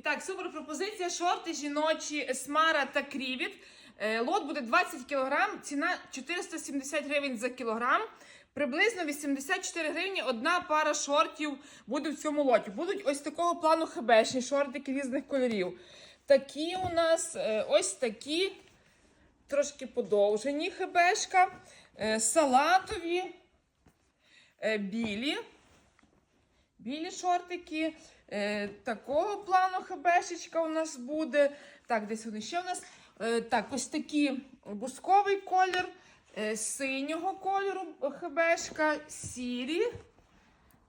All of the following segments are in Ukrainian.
І так, супер пропозиція. Шорти жіночі Есмара та Крівіт. Е, Лот буде 20 кг, ціна 470 гривень за кілограм. Приблизно 84 гривні одна пара шортів буде в цьому лоті. Будуть ось такого плану хебешні шортики різних кольорів. Такі у нас е, ось такі, трошки подовжені хебешка, е, салатові, білі. Білі шортики. Е, такого плану хебешечка у нас буде. Так, десь вони ще у нас. Е, так, ось такі бусковий колір, е, синього кольору хебешка, сірі.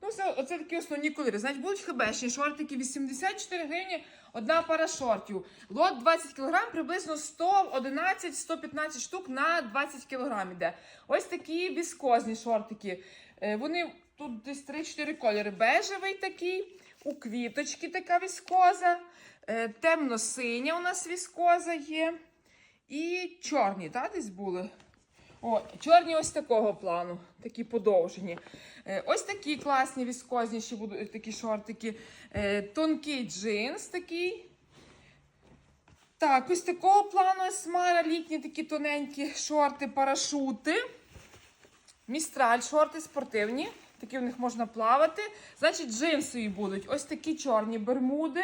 Ну, це, оце такі основні кольори. Значить, будуть хебешні шортики 84 гривні, одна пара шортів. Лот 20 кг, приблизно 111-115 штук на 20 кг іде. Ось такі віскозні шортики. Е, Вони тут десь 3-4 кольори. Бежевий такий, у квіточки така віскоза, е, темно-синя у нас віскоза є. І чорні, так, десь були? О, чорні ось такого плану, такі подовжені. Е, ось такі класні віскозніші будуть такі шортики. Е, тонкий джинс такий. Так, ось такого плану есмара, літні такі тоненькі шорти, парашути. Містраль, шорти спортивні. Такі в них можна плавати. Значить, джинсові будуть ось такі чорні бермуди,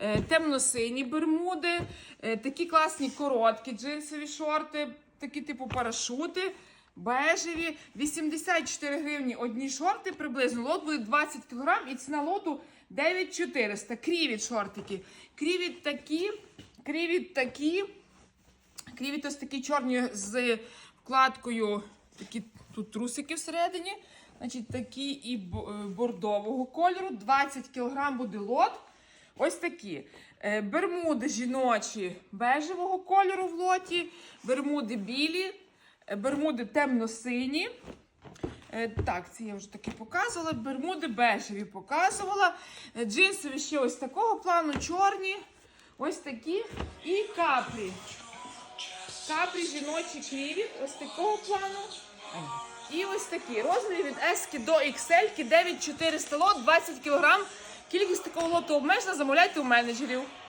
е, темно-сині бермуди, е, такі класні короткі джинсові шорти, такі типу парашути, бежеві. 84 гривні одні шорти приблизно. Лот буде 20 кг і ціна лоту 9400. Крівіт шортики. Крівіт такі, крівіт такі. Крівіт ось такі чорні з вкладкою, такі тут трусики всередині. Значить, такі і е, бордового кольору. 20 кг буде лот. Ось такі. Е, Бермуди жіночі бежевого кольору в лоті, бермуди білі, е, бермуди темно-сині. Так, це я вже таки показувала. Бермуди бежеві показувала. Джинсові ще ось такого плану, чорні. Ось такі. І капрі. Капрі жіночі кріві, ось такого плану. І ось такі. Розміри від S до XL, 9400 лот, 20 кг. Кількість такого лоту обмежена, замовляйте у менеджерів.